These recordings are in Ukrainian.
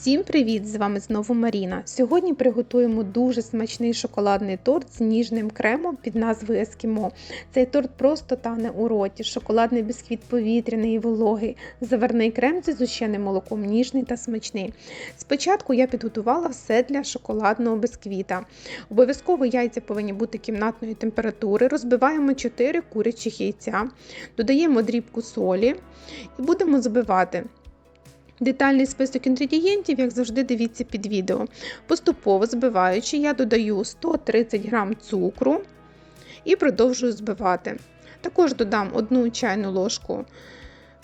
Всім привіт! З вами знову Маріна. Сьогодні приготуємо дуже смачний шоколадний торт з ніжним кремом під назвою Ескімо. Цей торт просто тане у роті, шоколадний бісквіт повітряний і вологий, заварний крем зі зущеним молоком, ніжний та смачний. Спочатку я підготувала все для шоколадного бісквіта. Обов'язково яйця повинні бути кімнатної температури. Розбиваємо 4 курячих яйця, додаємо дрібку солі і будемо збивати. Детальний список інгредієнтів, як завжди, дивіться під відео. Поступово збиваючи, я додаю 130 г цукру і продовжую збивати. Також додам 1 чайну ложку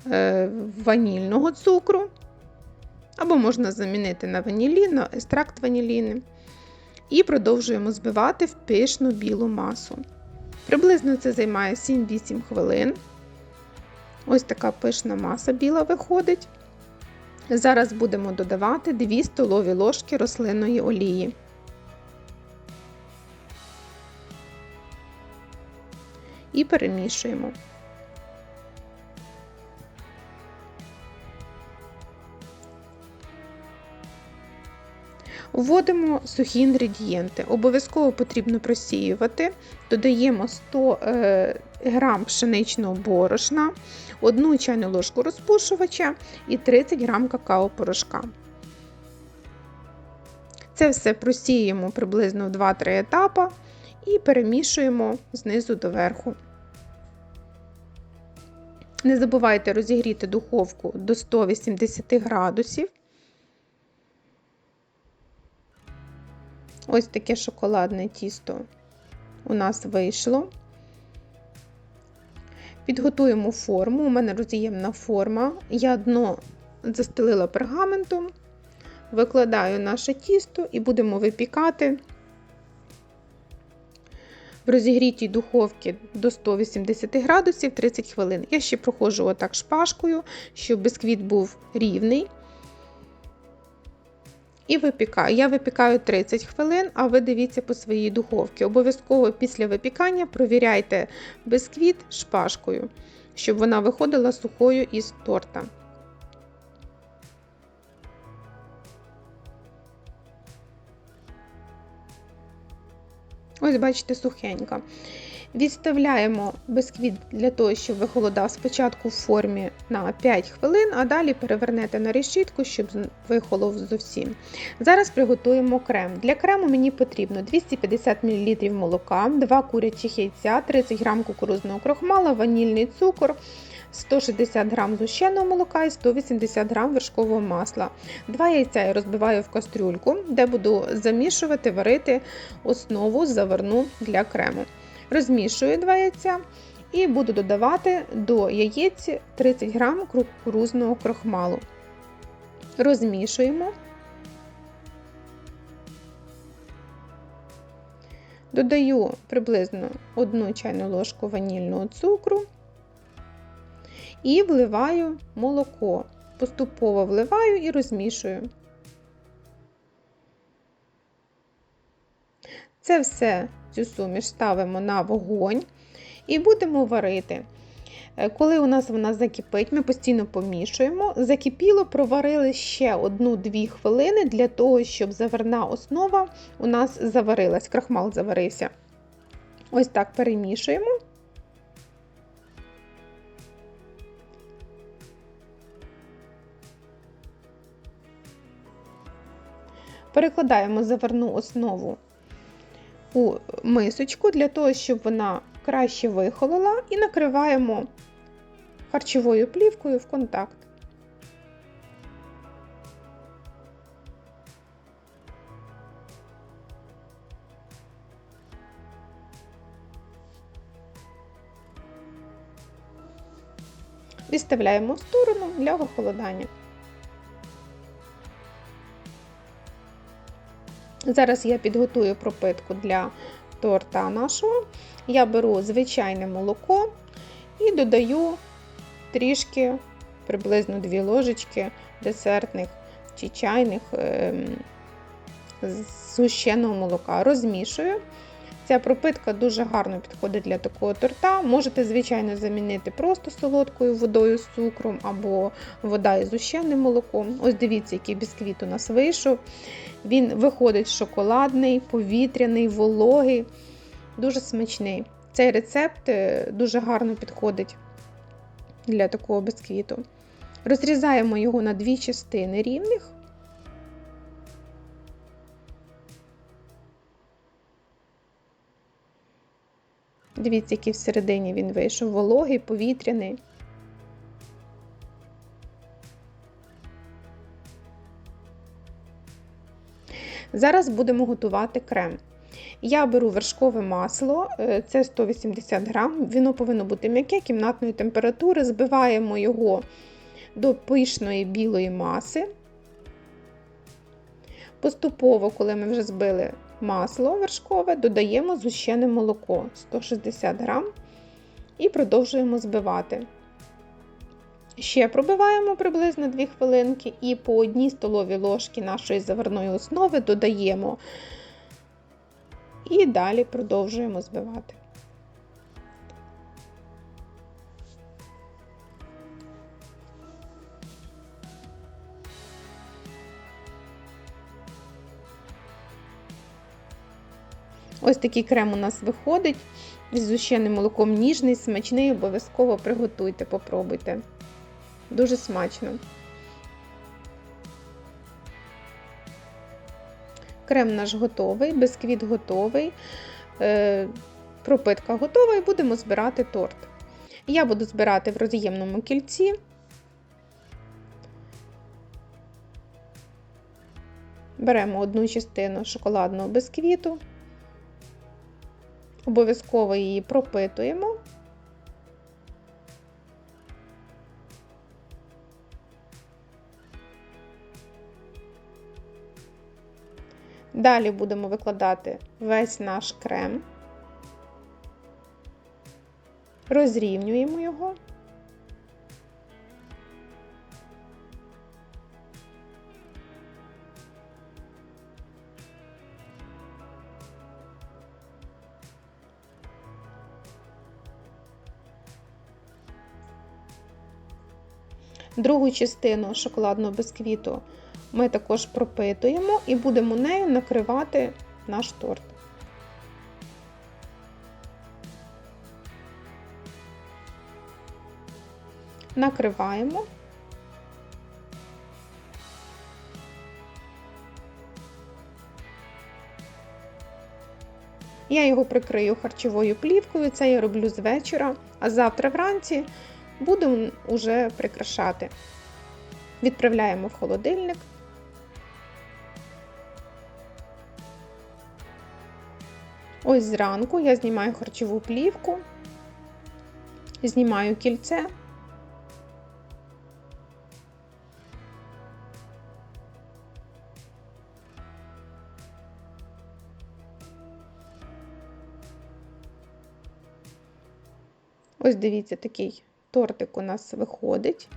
е, ванільного цукру, або можна замінити на ванілін, на екстракт ваніліни. І продовжуємо збивати в пишну білу масу. Приблизно це займає 7-8 хвилин. Ось така пишна маса біла виходить. Зараз будемо додавати 2 столові ложки рослинної олії. І перемішуємо. Вводимо сухі інгредієнти. Обов'язково потрібно просіювати. Додаємо 100 е, г пшеничного борошна, 1 чайну ложку розпушувача і 30 г какао-порошка. Це все просіємо приблизно в 2-3 етапи і перемішуємо знизу до верху. Не забувайте розігріти духовку до 180 градусів. Ось таке шоколадне тісто у нас вийшло. Підготуємо форму, у мене роз'ємна форма. Я дно застелила пергаментом, викладаю наше тісто і будемо випікати в розігрітій духовці до 180 градусів 30 хвилин. Я ще проходжу отак шпажкою, щоб бисквіт був рівний. І випікаю. Я випікаю 30 хвилин, а ви дивіться по своїй духовці. Обов'язково після випікання провіряйте бисквіт шпажкою, щоб вона виходила сухою із торта. Ось, бачите, сухенька. Відставляємо бисквіт для того, щоб вихолодав спочатку в формі на 5 хвилин, а далі перевернете на решітку, щоб вихолов зовсім. Зараз приготуємо крем. Для крему мені потрібно 250 мл молока, 2 курячих яйця, 30 г кукурузного крохмала, ванільний цукор. 160 г зущеного молока і 180 г вершкового масла. Два яйця я розбиваю в кастрюльку, де буду замішувати, варити основу заварну для крему. Розмішую два яйця і буду додавати до яєць 30 г кукурузного крохмалу. Розмішуємо. Додаю приблизно 1 чайну ложку ванільного цукру і вливаю молоко. Поступово вливаю і розмішую. Це все, цю суміш ставимо на вогонь і будемо варити. Е, коли у нас вона закипить, ми постійно помішуємо. Закипіло, проварили ще 1-2 хвилини для того, щоб заварна основа у нас заварилась, крахмал заварився. Ось так перемішуємо. Перекладаємо заварну основу у мисочку для того, щоб вона краще вихолола, і накриваємо харчовою плівкою в контакт. Відставляємо в сторону для охолодання. Зараз я підготую пропитку для торта нашого. Я беру звичайне молоко і додаю трішки, приблизно 2 ложечки десертних чи чайних ем, згущеного молока. Розмішую, Ця пропитка дуже гарно підходить для такого торта. Можете, звичайно, замінити просто солодкою водою з цукром або вода із ущенним молоком. Ось дивіться, який бісквіт у нас вийшов. Він виходить шоколадний, повітряний, вологий, дуже смачний. Цей рецепт е, дуже гарно підходить для такого бісквіту. Розрізаємо його на дві частини рівних. Дивіться, який всередині він вийшов, вологий, повітряний. Зараз будемо готувати крем. Я беру вершкове масло, е, це 180 грам, воно повинно бути м'яке кімнатної температури, збиваємо його до пишної білої маси. Поступово, коли ми вже збили масло вершкове, додаємо зущене молоко 160 грам і продовжуємо збивати. Ще пробиваємо приблизно 2 хвилинки і по одній столовій ложці нашої заварної основи додаємо і далі продовжуємо збивати. Ось такий крем у нас виходить. З зущеним молоком ніжний, смачний, обов'язково приготуйте, попробуйте. Дуже смачно. Крем наш готовий, бисквіт готовий, е, пропитка готова і будемо збирати торт. Я буду збирати в роз'ємному кільці. Беремо одну частину шоколадного бисквіту, обов'язково її пропитуємо. Далі будемо викладати весь наш крем, розрівнюємо його. Другу частину шоколадного бисквіту ми також пропитуємо і будемо нею накривати наш торт. Накриваємо. Я його прикрию харчовою плівкою, це я роблю з вечора, а завтра вранці будемо вже прикрашати. Відправляємо в холодильник. Ось зранку я знімаю харчову плівку, знімаю кільце. Ось дивіться, такий тортик у нас виходить.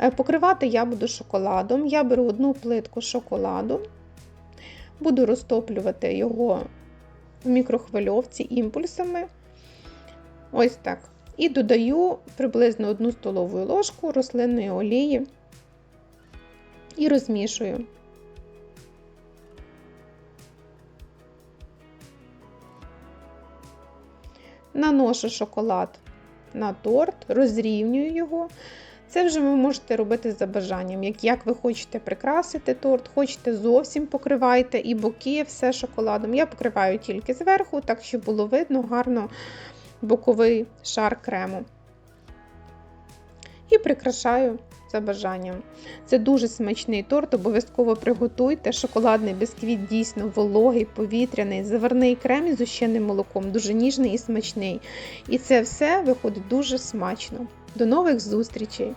Е, покривати я буду шоколадом. Я беру одну плитку шоколаду. Буду розтоплювати його в мікрохвильовці імпульсами. Ось так. І додаю приблизно 1 столову ложку рослинної олії і розмішую. Наношу шоколад на торт, розрівнюю його. Це вже ви можете робити за бажанням. Як як ви хочете прикрасити торт, хочете зовсім покривайте і боки, все шоколадом. Я покриваю тільки зверху, так щоб було видно гарно боковий шар крему. І прикрашаю за бажанням. Це дуже смачний торт, обов'язково приготуйте. Шоколадний бісквіт дійсно вологий, повітряний, заварний крем із ущеним молоком, дуже ніжний і смачний. І це все виходить дуже смачно. До нових зустрічей!